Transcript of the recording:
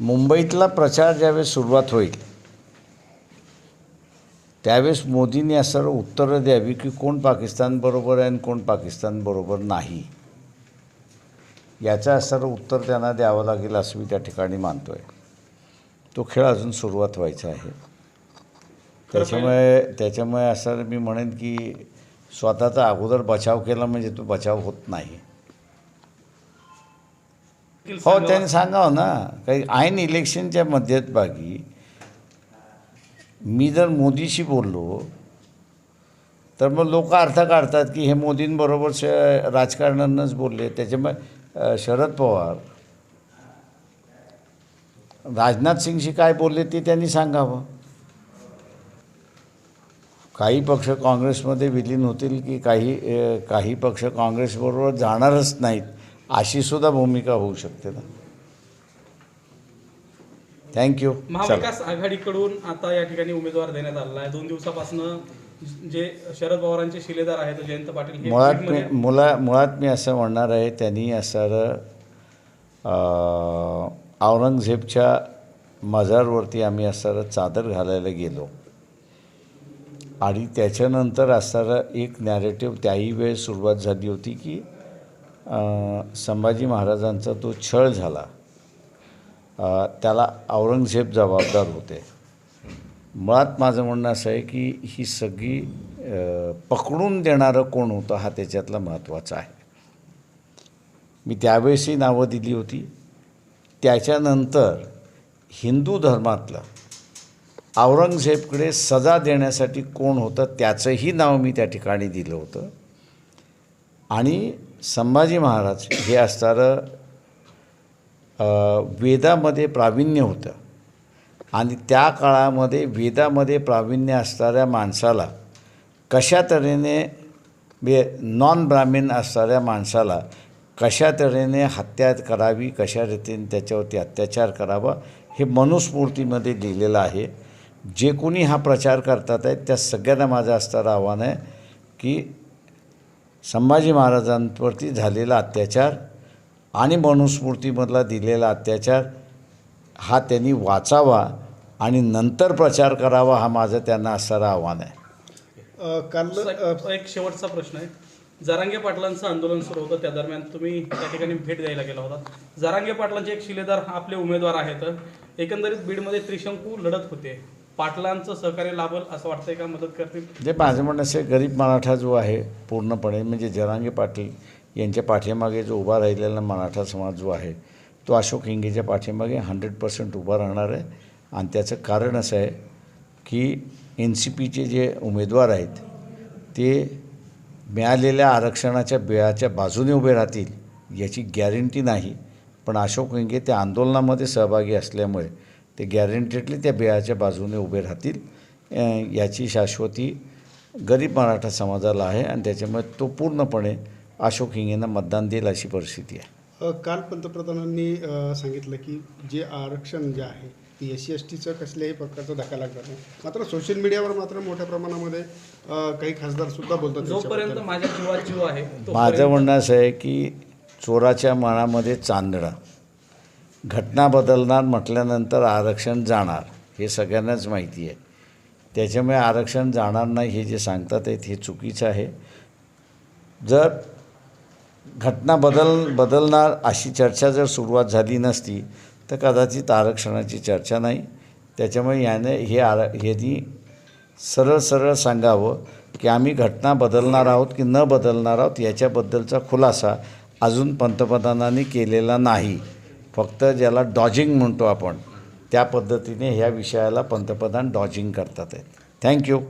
मुंबईतला प्रचार ज्यावेळेस सुरुवात होईल त्यावेळेस मोदींनी असं उत्तरं द्यावी की कोण पाकिस्तानबरोबर आहे आणि कोण पाकिस्तानबरोबर नाही. याचं असं उत्तर त्यांना द्यावं लागेल असं मी त्या ठिकाणी मानतो आहे तो खेळ अजून सुरुवात व्हायचा आहे. त्याच्यामुळे त्याच्यामुळे असं मी म्हणेन की स्वतःचा अगोदर बचाव केला म्हणजे तो बचाव होत नाही. हो त्यांनी सांगावं ना. काही ऐन इलेक्शनच्या मध्यभागी मी जर मोदीशी बोललो तर मग लोक अर्थ काढतात की हे मोदींबरोबर श राजकारणानंच बोलले. त्याच्यामुळे शरद पवार राजनाथ सिंगशी काय बोलले ते त्यांनी सांगावं. काही पक्ष काँग्रेसमध्ये विलीन होतील की काही काही पक्ष काँग्रेसबरोबर जाणारच नाहीत. अशी सुद्धा भूमिका होऊ शकते ना. थँक्यू महाविकास आघाडीकडून आता या ठिकाणी उमेदवार देण्यात आलेला आहे. दोन दिवसापासून जे शरद पवारांचे शिलेदार आहेत जयंत पाटील मुळात मी मुला मुळात मी असं म्हणणार आहे त्यांनी असं अं, औरंगजेबच्या मजारवरती आम्ही असं चादर घालायला गेलो. आणि त्याच्यानंतर असणारं एक नॅरेटिव्ह त्याही वेळ सुरुवात झाली होती की संभाजी महाराजांचा तो छळ झाला. त्याला औरंगजेब जबाबदार होते. मुळात माझं म्हणणं असं आहे की ही सगळी पकडून देणारं कोण होतं हा त्याच्यातला महत्त्वाचा आहे. मी त्यावेळेसही नावं दिली होती. त्याच्यानंतर हिंदू धर्मातलं औरंगजेबकडे सजा देण्यासाठी कोण होतं त्याचंही नाव मी त्या ठिकाणी दिलं होतं. आणि संभाजी महाराज हे असणारं वेदामध्ये प्रावीण्य होतं. आणि त्या काळामध्ये वेदामध्ये प्रावीण्य असणाऱ्या माणसाला कशा तऱ्हेने बे नॉन ब्राह्मीण असणाऱ्या माणसाला कशा तऱ्हेने हत्या करावी कशा रीतीने त्याच्यावरती अत्याचार करावा हे मनुस्फूर्तीमध्ये लिहिलेलं आहे. जे कोणी हा प्रचार करतात आहेत त्या सगळ्यांना माझं असणारं आव्हान आहे की संभाजी महाराजांवरती झालेला अत्याचार आणि मनुस्मृतीमधला दिलेला अत्याचार हा त्यांनी वाचावा आणि नंतर प्रचार करावा हा माझं त्यांना असणारं आव्हान आहे. अ, काल एक शेवटचा प्रश्न आहे. जरांगे पाटलांचं आंदोलन सुरू होतं त्या दरम्यान तुम्ही त्या ठिकाणी भेट द्यायला गेला होता. जरांगे पाटलांचे एक शिलेदार आपले उमेदवार आहेत. एकंदरीत बीडमध्ये त्रिशंकू लढत होते. पाटलांचं सहकार्य लाभल असं वाटतंय का? मदत करतील? जे माझं म्हणणं असे गरीब मराठा जो आहे पूर्णपणे म्हणजे जरांगे पाटील यांच्या पाठीमागे जो उभा राहिलेला मराठा समाज जो आहे तो अशोक हिंगेच्या पाठीमागे हंड्रेड पर्सेंट उभा राहणार आहे. आणि त्याचं कारण असं आहे की एन सी पीचे जे उमेदवार आहेत ते मिळालेल्या आरक्षणाच्या बिळाच्या बाजूने उभे राहतील याची गॅरंटी नाही. पण अशोक हिंगे त्या आंदोलनामध्ये सहभागी असल्यामुळे ते गॅरंटेडली त्या बिळाच्या बाजूने उभे राहतील. याची शाश्वती गरीब मराठा समाजाला आहे आणि त्याच्यामुळे तो पूर्णपणे अशोक हिंगेंना मतदान देईल अशी परिस्थिती आहे. काल पंतप्रधानांनी सांगितलं की जे आरक्षण जे आहे ते एस सी एस टीचं कसल्याही प्रकारचा धक्का लागणार नाही. मात्र सोशल मीडियावर मात्र मोठ्या प्रमाणामध्ये काही खासदार सुद्धा बोलतात जोपर्यंत. माझ्या जीवात जीव आहे माझं म्हणणं असं आहे की चोराच्या मनामध्ये चांदणं. घटना बदलणार म्हटल्यानंतर आरक्षण जाणार हे सगळ्यांनाच माहिती आहे. त्याच्यामुळे आरक्षण जाणार नाही हे जे सांगतात आहेत हे चुकीचं आहे. जर घटना बदल बदलणार अशी चर्चा जर सुरुवात झाली नसती तर कदाचित आरक्षणाची चर्चा नाही. त्याच्यामुळे याने हे आर ह्यानी सरळ सरळ सांगावं की आम्ही घटना बदलणार आहोत की न बदलणार आहोत याच्याबद्दलचा खुलासा अजून पंतप्रधानांनी केलेला नाही. फक्त ज्याला डॉजिंग म्हणतो आपण त्या पद्धतीने ह्या विषयाला पंतप्रधान डॉजिंग करतात आहेत. थँक्यू